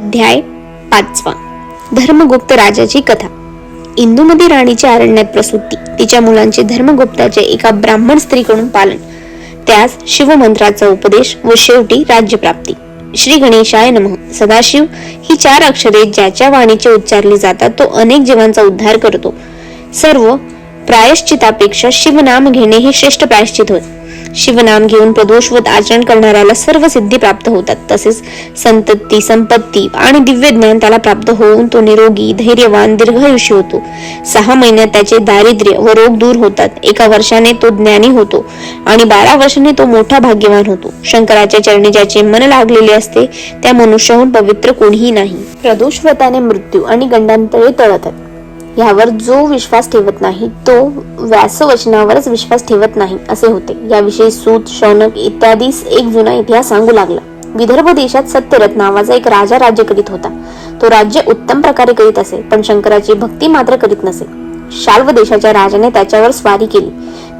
अध्याय पाचवा. धर्मगुप्त राजाची कथा. इंदूमती राणीची अरण्यात प्रसूती. तिच्या मुलांचे धर्मगुप्ताचे एका ब्राह्मण स्त्रीकडून पालन. त्यास शिवमंत्राचा उपदेश व शेवटी राज्यप्राप्ती. श्री गणेशाय नमः. सदाशिव ही चार अक्षरे ज्याच्या वाणीचे उच्चारले जातात तो अनेक जीवांचा उद्धार करतो. सर्व प्रायश्चितापेक्षा शिवनाम घेणे हे श्रेष्ठ प्रायश्चित होय. शिवनाम घेऊन प्रदोषवत आचरण करणाऱ्याला सर्व सिद्धी प्राप्त होतात. तसेच संतती संपत्ती आणि दिव्य ज्ञान त्याला प्राप्त होऊन तो निरोगी धैर्यवान दीर्घायुषी होतो. सहा महिन्यात त्याचे दारिद्र्य व रोग दूर होतात. एका वर्षाने तो ज्ञानी होतो आणि बारा वर्षाने तो मोठा भाग्यवान होतो. शंकराच्या चरणी ज्याचे मन लागलेले असते त्या मनुष्याहून पवित्र कोणीही नाही. प्रदोषवताने मृत्यू आणि गंडांतळे तळतात. यावर जो विश्वास ठेवत नाही तो व्यासवचनावरच विश्वास ठेवत नाही असे होते. याविषयी सूत शौनक इत्यादी एक जुना इतिहास सांगू लागला. विदर्भ देशात सत्यरथ नावाचा एक राजा राज्य करीत होता. तो राज्य उत्तम प्रकारे करीत असे पण शंकराची भक्ती मात्र करीत नसे. शाल्व देशाच्या राजाने त्याच्यावर स्वारी केली.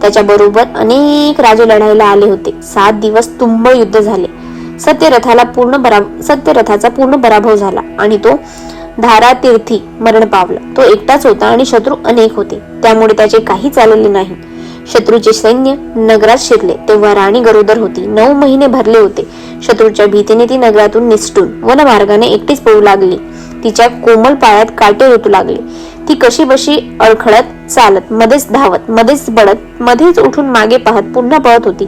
त्याच्या बरोबर अनेक राजे लढायला आले होते. सात दिवस तुंबळ युद्ध झाले. सत्यरथाला पूर्ण बरा सत्यरथाचा पूर्ण पराभव झाला आणि तो धारातीर्थी मरण पावला. तो एकटाच होता आणि शत्रू अनेक होते. त्यामुळे त्याचे काही चालले नाही. शत्रूचे सैन्य नगरात शिरले. तेव्हा राणी गरोदर होती. नऊ महिने भरले होते. शत्रूच्या भीतीने ती नगरातून निसटून वनमार्गाने एकटीच पळू लागली. तिच्या कोमल पायात काटे ऋतू लागले. ती कशी बशी अडखळत चालत मध्येच धावत मध्येच बडत मध्येच उठून मागे पाहत पुन्हा पळत होती.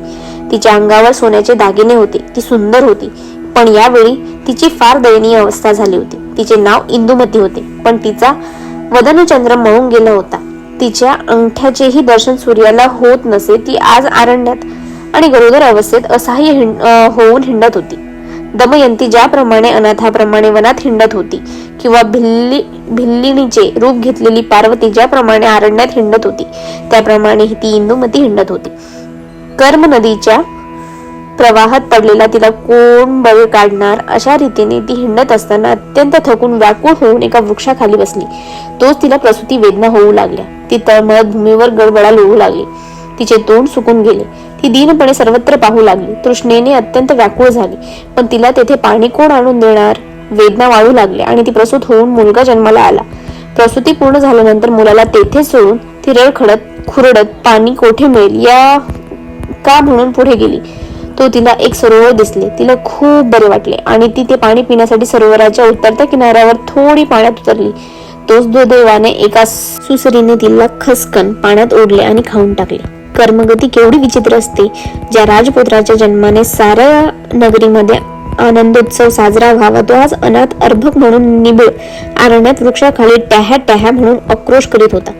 तिच्या अंगावर सोन्याचे दागिने होते. ती सुंदर होती. पण यावेळी तिची फार दयनीय अवस्था झाली होती. तिचे नाव इंदुमती होते. पण तिचा वदनचंद्र मळून गेला होता. तिच्या अंगठ्याचेही दर्शन सूर्याला होत नसे ती आज आरण्यात आणि गरोदर अवस्थेत असहाय्य हिंड- होऊन हिंडत होती. दमयंती ज्याप्रमाणे अनाथाप्रमाणे वनात हिंडत होती किंवा भिल्ली भिल्लिणीचे रूप घेतलेली पार्वती ज्याप्रमाणे आरण्यात हिंडत होती त्याप्रमाणे ती इंदुमती हिंडत होती. कर्म नदीच्या प्रवाहात पडलेला तिला कोण बळ काढणार? अशा रीतीने ती हिंडत असताना अत्यंत थकून व्याकुळ होऊन एका वृक्षाखाली बसली. तोच तिला प्रसूती वेदना होऊ लागल्या. ती तळमळत भूमीवर गडबडा लोळू लागली. तिचे तोंड सुकून गेले. ती दीनपणे सर्वत्र पाहू लागली. तृष्णेने अत्यंत व्याकुळ झाली. पण तिला तेथे पाणी कोण आणून देणार? वेदना वाढू लागल्या आणि ती प्रसूत होऊन मुलगा जन्माला आला. प्रसूती पूर्ण झाल्यानंतर मुलाला तेथे सोडून ती रडखडत खुरडत पाणी कोठे मिळेल? या का म्हणून पुढे गेली? तो तिला एक सरोवर दिसले. तिला खूप बरे वाटले आणि ती ते पाणी पिण्यासाठी सरोवराच्या उतरत्या किनाऱ्यावर थोडी पाण्यात उतरली. तोच दुर्दैवाने एका सुसरीने तिला खसकन पाण्यात ओढले आणि खाऊन टाकले. कर्मगती केवढी विचित्र असते. ज्या राजपुत्राच्या जन्माने साऱ्या नगरीमध्ये आनंदोत्सव साजरा व्हावा तो आज अनाथ अर्भक म्हणून निबिड अरण्यात वृक्षाखाली टॅह्या टॅह्या म्हणून आक्रोश करीत होता.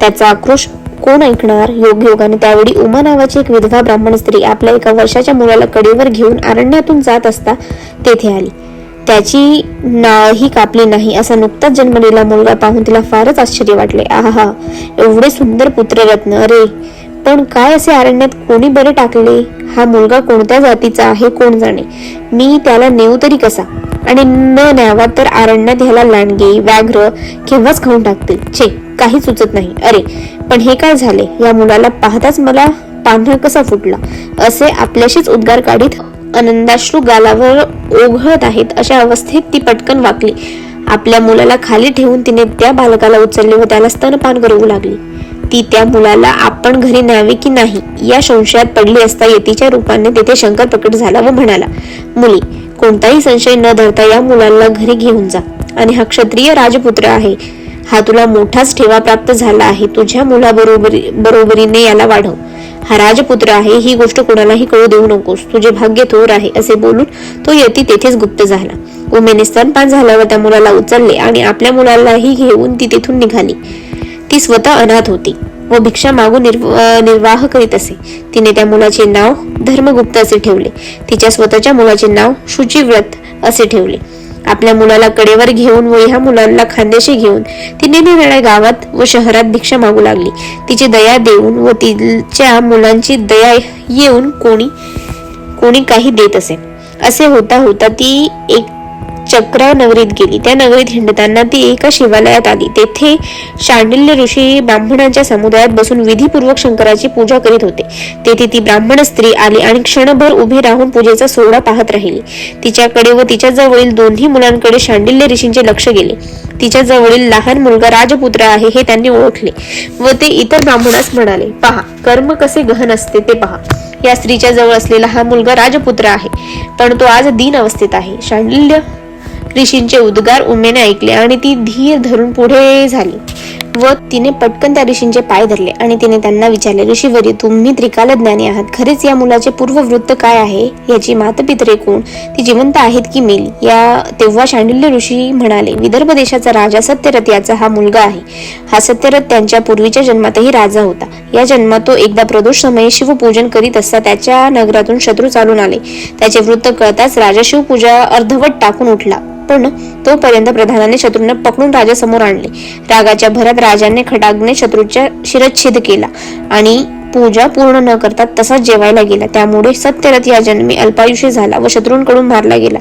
त्याचा आक्रोश कोण ऐकणार? योगाने त्यावेळी उमा नावाची एक विधवा ब्राह्मण स्त्री आपल्या एका वर्षाच्या मुलाला कडेवर घेऊन अरण्यातून जात असता तेथे आली. त्याची नाळही कापली नाही असा नुकताच जन्मलेला मुलगा पाहून तिला फारच आश्चर्य वाटले. आहा एवढे सुंदर पुत्ररत्न अरे पण काय असे अरण्यात कोणी बरे टाकले? हा मुलगा कोणत्या जातीचा आहे? कोण जाणे? मी त्याला नेऊ तरी कसा? आणि न न्यावा तर अरण्यात ह्याला लांडगे व्याघ्र केव्हाच खाऊन टाकतील? छे. काही सुचत नाही. अरे पण हे काय झाले? या मुलाला पाहताच मला पांढरा कसा फुटला? असे आपल्याशीच उद्गार काढीत आनंदाश्रू गालावर ओघळत आहेत अशा अवस्थेत ती पटकन वाकली. आपल्या मुलाला खाली ठेवून तिने त्या बालकाला उचलले व त्याला स्तनपान करू लागली. ती त्या मुलाला आपण घरी न्यावे की नाही या संशयात पडली असता यतीच्या रूपाने तेथे शंकर प्रकट झाला व म्हणाला मुली कोणताही संशय न धरता या मुलाला घरी घेऊन जा आणि हा क्षत्रिय राजपुत्र आहे. हा तुला मोठाच ठेवा प्राप्त झाला आहे. तुझ्या मुलाबरोबरी बरोबरीने याला वाढव. हा राजपुत्र आहे ही गोष्ट कोणालाही कळू देऊ नकोस. तुझे भाग्य थोर आहे असे बोलून तो यती तेथेच गुप्त झाला. उमेने स्तनपान झाल्यावर त्या मुलाला उचलले आणि आपल्या मुलालाही घेऊन ती तिथून निघाली. ती स्वतः अनाथ होती व भिक्षा मागून निर्वाह करीत असे. तिने त्या मुलाचे नाव धर्मगुप्त असे ठेवले. तिच्या स्वतःच्या मुलाचे नाव शुचिव्रत असे ठेवले. आपल्या मुलाला कडेवर घेऊन व ह्या मुलांना खांद्याशी घेऊन ती निरनिराळ्या गावात व शहरात भिक्षा मागू लागली. तिची दया देऊन व तिच्या मुलांची दया येऊन कोणी कोणी काही देत असे. असे होता होता ती एक चक्रा नगरीत गेली. त्या नगरीत हिंडताना ती एका शिवालयात आली. तेथे शांडिल्य ऋषी ब्राह्मणांच्या समुदायात बसून विधीपूर्वक शंकराची पूजा करीत होते. तेथे ती ब्राह्मण स्त्री आली आणि क्षणभर उभी राहून पूजेचा सोहळा पाहत राहिली. तिच्याकडे व तिच्या जवळील दोन्ही मुलांकडे शांडिल्य ऋषींचे लक्ष गेले. तिच्या जवळील लहान मुलगा राजपुत्र आहे हे त्यांनी ओळखले व ते इतर ब्राह्मणास म्हणाले पहा कर्म कसे गहन असते ते पहा. या स्त्रीच्या जवळ असलेला हा मुलगा राजपुत्र आहे पण तो आज दीन अवस्थेत आहे. शांडिल्य ऋषींचे उद्गार उमेने ऐकले आणि ती धीर धरून पुढे झाली. व तिने पटकन त्या ऋषींचे पाय धरले आणि तिने त्यांना विचारले ऋषीवरी तुम्ही त्रिकाल ज्ञानी आहात. खरेच या मुलाचे पूर्ववृत्त काय आहे? याची मातपित्रे कोण? ती जिवंत आहेत की मेली या तेव्हा शांडिल्य ऋषी म्हणाले विदर्भ देशाचा राजा सत्यरथ याचा हा मुलगा आहे. हा सत्यरथ त्यांच्या पूर्वीच्या जन्मातही राजा होता. या जन्मात तो एकदा प्रदोष समयी शिवपूजन करीत असता त्याच्या नगरातून शत्रू चालून आले. त्याचे वृत्त कळताच राजा शिवपूजा अर्धवट टाकून उठला. पण तोपर्यंत प्रधानाने शत्रूने पकडून राजासमोर आणले. रागाच्या भरात राजाने खडागने शत्रूच्या शिरच्छेद केला आणि पूजा पूर्ण न करता तसाच जेवायला गेला. त्यामुळे सत्यरथ या जन्मी अल्पायुषी झाला व शत्रूंकडून मारला गेला.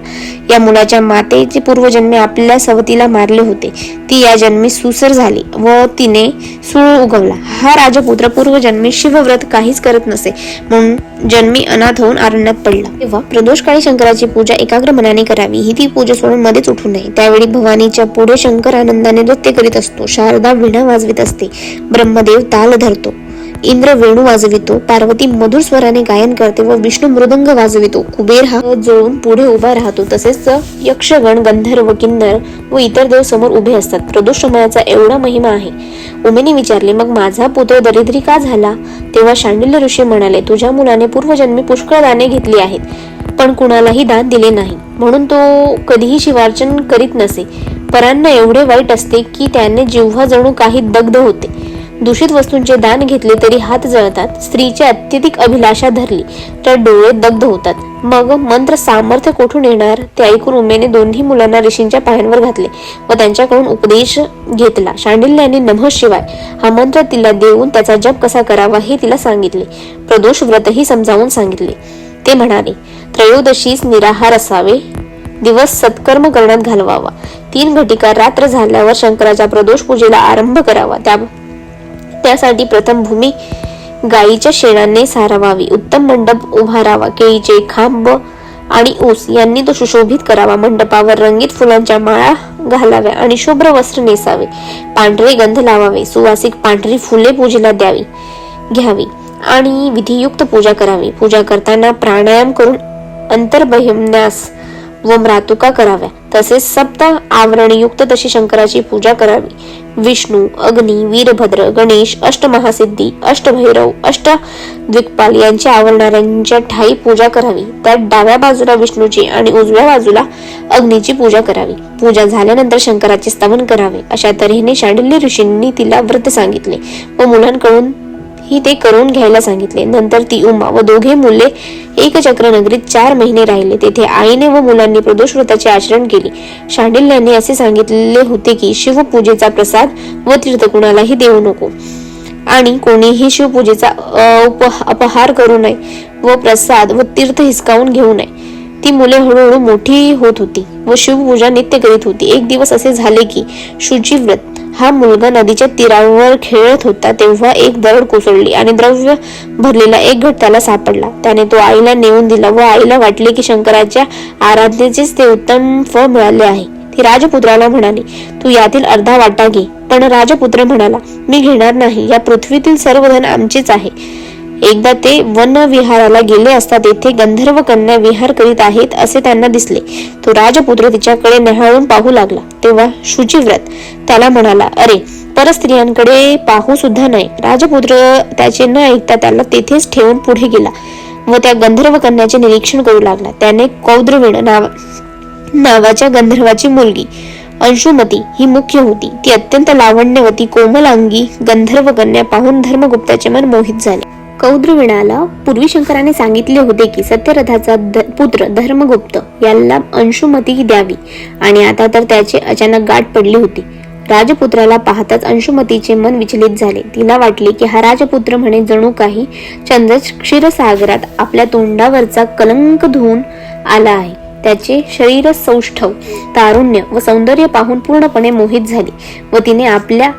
या मुलाच्या मातेचे पूर्वजन्मी आपल्या सवतीला मारले होते. ती या जन्मी सुसर झाली व तिने सूळ उगवला. हा राजपुत्र पूर्वजन्मी शिवव्रत काहीच करत नसे म्हणून जन्मी अनाथ होऊन अरण्यात पडला. तेव्हा प्रदोषकाळी शंकराची पूजा एकाग्र मनाने करावी ही ती पूजा सोडून मध्येच उठू नये. त्यावेळी भवानीच्या पुढे शंकर आनंदाने नृत्य करीत असतो शारदा विणा वाजवीत असते ब्रह्मदेव ताल धरतो. इंद्र वेणू वाजवितो पार्वती मधुर स्वराने गायन करते व विष्णू मृदंग वाजवितो. कुबेर हा जुळून पुढे उभा राहतो तसेच यक्षगण गंधर्व किन्नर व इतर देव समोर उभे असतात. प्रदोषमयाचा एवढा महिमा आहे. उमेने विचारले मग माझा पुत्र दरिद्री का झाला? तेव्हा शांडिल्य ऋषी म्हणाले तुझ्या मुलाने पूर्वजन्मी पुष्कळ दाने घेतली आहेत पण कुणालाही दान दिले नाही. म्हणून तो कधीही शिवार्चन करीत नसे. परांना एवढे वाईट असते की त्याने जिव्हा जणू काही दग्ध होते. दूषित वस्तूंचे दान घेतले तरी हात जळतात स्त्रीची अत्यधिक अभिलाषा धरली तर डोळे दग्ध होतात. मग मंत्र सामर्थ्य कोठून येणार? ते ऐकून उमेने दोन्ही मुलांना ऋषींच्या पायांवर घातले व त्यांच्याकडून उपदेश घेतला. शांडिल्याने नमः शिवाय हा मंत्र तिला देऊन त्याचा जप कसा करावा हे तिला सांगितले. प्रदोष व्रतही समजावून सांगितले. ते म्हणाले त्रयोदशीस निराहार असावे. दिवस सत्कर्म करण्यात घालवावा. तीन घटिका रात्र झाल्यावर शंकराच्या प्रदोष पूजेला आरंभ करावा. त्या त्यासाठी प्रथम भूमी गाईच्या शेणाने सारवावी. उत्तम मंडप उभारावा केळीचे खांब आणि ऊस यांनी तो सुशोभित करावा. मंडपावर रंगीत फुलांच्या माळा घालाव्या आणि शुभ्र वस्त्र नेसावे. पांढरे गंध लावावे. सुवासिक पांढरी फुले पूजेला द्यावी घ्यावी आणि विधियुक्त पूजा करावी. पूजा करताना प्राणायाम करून अंतर्बहिम्यास व मृतुका कराव्या. तसेच सप्त आवरणयुक्त तशी शंकराची पूजा करावी. विष्णू अग्नी वीरभद्र गणेश अष्टमहासिद्धी अष्टभैरव अष्ट द्विकपाल यांच्या आवरणाऱ्यांच्या ठाई पूजा करावी. त्यात डाव्या बाजूला विष्णूची आणि उजव्या बाजूला अग्नीची पूजा करावी. पूजा झाल्यानंतर शंकराचे स्तवन करावे. अशा तऱ्हेने शांडिल्य ऋषींनी तिला व्रत सांगितले व मुलांकडून ही ते करून घ्यायला सांगितले. नंतर ती उमा व दोघे मुले एक चक्र नगरीत चार महिने राहिले. तेथे आईने व मुलांनी प्रदोषव्रताचे आचरण केले. शांडिल्यांनी असे सांगितले होते की शिवपूजेचा प्रसाद व तीर्थ कुणालाही देऊ नको. आणि कोणीही शिवपूजेचा अपहार करू नये व प्रसाद व तीर्थ हिसकावून घेऊ नये. ती मुले हळूहळू मोठी होत होती व शिवपूजा नित्य करीत होती. एक दिवस असे झाले की शुचिव्रत हा मुलगा नदीच्या तीरावर खेळत होता तेव्हा एक दरड कोसळली आणि द्रव्य भरलेला एक घट त्याला सापडला. त्याने तो आईला नेऊन दिला व आईला वाटले की शंकराच्या आराधनेचेच ते उत्तम फळ मिळाले आहे. ती राजपुत्राला म्हणाली तू यातील अर्धा वाटा घे. पण राजपुत्र म्हणाला मी घेणार नाही. या पृथ्वीतील सर्व धन आमचेच आहे. एकदा ते वन विहाराला गेले असता तेथे गंधर्व कन्या विहार करीत आहेत असे त्यांना दिसले. तो राजपुत्र तिच्याकडे निहाळून पाहू लागला. तेव्हा शुचिव्रत त्याला म्हणाला अरे परस्त्रियांकडे पाहू सुद्धा नाही. राजपुत्र त्याचे न ऐकता त्याला तेथेच ठेवून पुढे गेला व त्या गंधर्व कन्याचे निरीक्षण करू लागला. त्याने कौद्रवीण नाव नावाच्या गंधर्वाची मुलगी अंशुमती ही मुख्य होती. ती अत्यंत लावण्यवती कोमलांगी गंधर्व कन्या पाहून धर्मगुप्ताचे मन मोहित झाले. कौद्रविणाला पूर्वी शंकराने सांगितले होते की सत्यरथाचा पुत्र धर्मगुप्त याला अंशुमती द्यावी. आणि आता तर त्याचे अचानक गाठ पडली होती. राजपुत्राला पाहताच अंशुमतीचे मन विचलित झाले. तिला वाटले की हा राजपुत्र म्हणे जणू काही चंद्र क्षीरसागरात आपल्या तोंडावरचा कलंक धुवून आला आहे. त्याचे शरीर सौष्ठव तारुण्य व सौंदर्य पाहून पूर्णपणे मोहित झाली व तिने आपल्या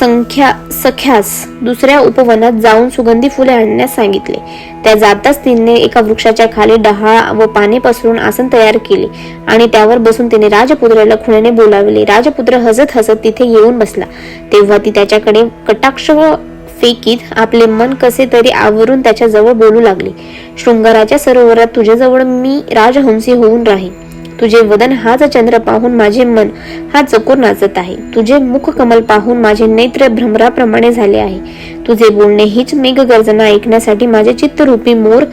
संख्या सख्यास दुसऱ्या उपवनात जाऊन सुगंधी फुले आणण्यास सांगितले. त्या जाताच तिने एका वृक्षाच्या खाली डहाळ व पाने पसरून आसन तयार केले आणि त्यावर बसून तिने राजपुत्राला खुण्याने बोलावले. राजपुत्र हसत हसत तिथे येऊन बसला. तेव्हा ती त्याच्याकडे कटाक्ष व फेकीत आपले मन कसे तरी आवरून त्याच्याजवळ बोलू लागली. शृंगाराच्या सरोवरात तुझ्याजवळ मी राजहंसी होऊन राहीन. तुझे वदन हाच चंद्र पाहून माझे मन हा चकोर नाचत आहे. तुझे मुख कमल पाहून माझे नेत्र भ्रमराप्रमाणे झाले आहे. तुझे बोलणे हीच मेघ गर्जना ऐकण्यासाठी माझे चित्तरूपी मोर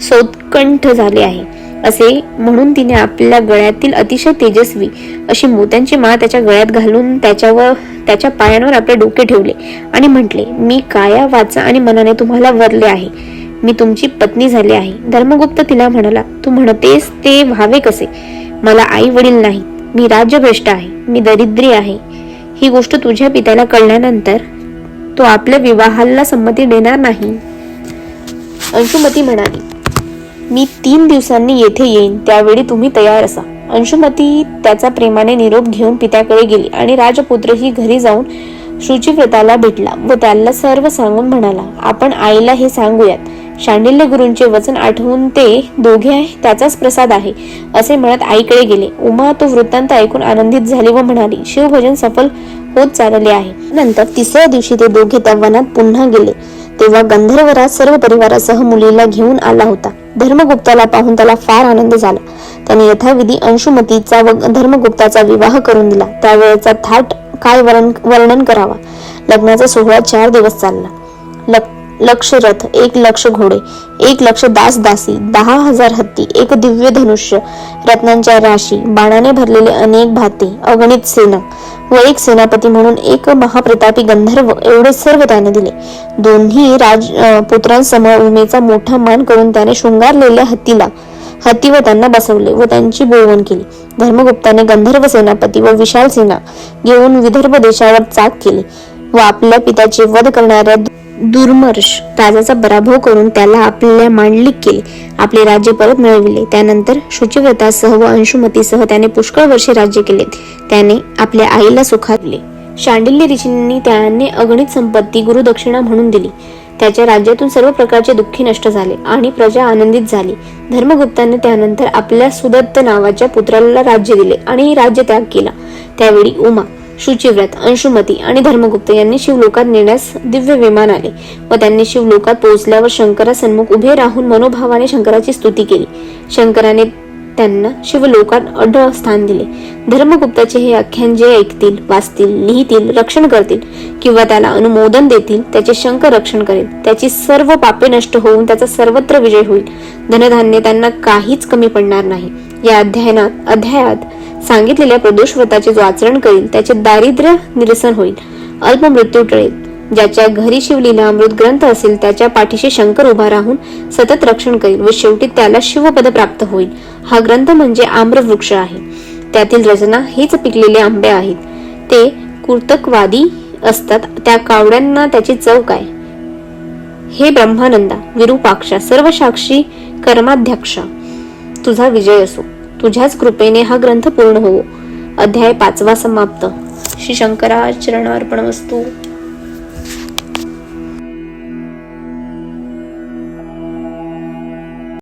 सोत्कंठ झाले आहे. असे म्हणून तिने आपल्या गळ्यातील अतिशय तेजस्वी अशी मोत्यांची माळ त्याच्या गळ्यात घालून त्याच्यावर त्याच्या पायांवर आपले डोके ठेवले आणि म्हटले मी काया वाचा आणि मनाने तुम्हाला वरले आहे. मी तुमची पत्नी झाली आहे. धर्मगुप्त तिला म्हणाला तू म्हणतेस ते व्हावे कसे? मला आई वडील नाहीत. मी राज्यभ्रष्ट आहे. मी दरिद्री आहे. ही गोष्ट तुझ्या पित्याला कळल्यानंतर तो आपल्या विवाहाला संमती देणार नाही. अंशुमती म्हणाली मी तीन दिवसांनी येथे येईन. त्यावेळी तुम्ही तयार असा. अंशुमती त्याचा प्रेमाने निरोप घेऊन पित्याकडे गेली आणि राजपुत्रही घरी जाऊन शुचिव्रताला भेटला व त्याला सर्व सांगून म्हणाला आपण आईला हे सांगूयात. शांडिल्य गुरूंचे वचन आठवून ते दोघे त्याचाच प्रसाद आहे असे म्हणत आईकडे गेले. उमा तो वृत्तांत ऐकून आनंदित झाली व म्हणाली शिवभजन सफल होत चालले आहे. नंतर तिसऱ्या दिवशी ते दोघे त्या वनात पुन्हा गेले. तेव्हा गंधर्वराज सर्व परिवारासह मुलीला घेऊन आला होता. धर्मगुप्ताला पाहून त्याला फार आनंद झाला. त्याने यथाविधी अंशुमतीचा व धर्मगुप्ताचा विवाह करून दिला. त्यावेळेचा थाट काय वर्ण वर्णन करावा? लग्नाचा सोहळा चार दिवस चालला. लग लक्ष रथ एक लक्ष घोडे एक लक्ष दास दासी दहा हजार हत्ती एक दिव्य धनुष्य रत्नांच्या राशी बाणाने भरलेले अनेक भाते अगणित सेना व एक सेनापती म्हणून एक महाप्रतापी गंधर्व एवढे सर्व त्याने दिले. दोन्ही राज पुत्रांसमोर उमेचा मोठा मान करून त्याने शृंगारलेल्या हत्तीला हत्ती व त्यांना बसवले व त्यांची बोळवण केली. धर्मगुप्ताने गंधर्व सेनापती व विशाल सेना घेऊन विदर्भ देशावर चाक केले व आपल्या पित्याचे वध करणाऱ्या दुर्मर्श राजाचा पराभव करून त्याला आपल्या मांडलिक केले. आपले राज्य परत मिळविले. त्यानंतर शुचिव्रतासह व अंशुमतीसह त्याने पुष्कळ वर्षे राज्य केले. त्याने आपल्या आईला सुखावले. शांडिल्य ऋषींनी त्याने अगणित संपत्ती गुरुदक्षिणा म्हणून दिली. त्याच्या राज्यातून सर्व प्रकारचे दुःखी नष्ट झाले आणि प्रजा आनंदित झाली. धर्मगुप्ताने त्यानंतर आपल्या सुदत्त नावाच्या पुत्राला राज्य दिले आणि राज्य त्याग केला. त्यावेळी उमा शुचिव्रत अंशुमती आणि धर्मगुप्त यांनी शिवलोकात नेण्यास दिव्य विमान आले व त्यांनी शिवलोकात पोहोचल्यावर शंकरा सन्मुख उभे राहून मनोभावाने शंकराची स्तुती केली. शंकराने त्यांना शिवलोकात अढळ स्थान दिले. धर्मगुप्ताचे हे आख्यान जे ऐकतील वाचतील लिहितील रक्षण करतील किंवा त्याला अनुमोदन देतील त्याचे शंकर रक्षण करेल त्याची सर्व पापे नष्ट होऊन त्याचा सर्वत्र विजय होईल. धनधान्य त्यांना काहीच कमी पडणार नाही. या अध्यायनात अध्यायात सांगितलेल्या प्रदोष व्रताचे जो आचरण करील त्याचे दारिद्र्य निरसन होईल. अल्प मृत्यू टळेल. ज्याच्या घरी शिवलीला अमृत ग्रंथ असेल त्याच्या पाठीशी शंकर उभा राहून सतत रक्षण करील व शेवटी त्याला शिवपद प्राप्त होईल. हा ग्रंथ म्हणजे आम्रवृक्ष आहे. त्यातील रचना हेच पिकलेले आंबे आहेत. ते कुर्तकवादी असतात. त्या कावड्यांना त्याची चव काय? हे ब्रह्मानंदा विरूपाक्षा सर्व साक्षी कर्माध्यक्षा. तुझा विजय असो. तुझ्याच कृपेने हा ग्रंथ पूर्ण होवो. अध्याय पाचवा समाप्त. श्री शंकराचरणार्पण वस्तू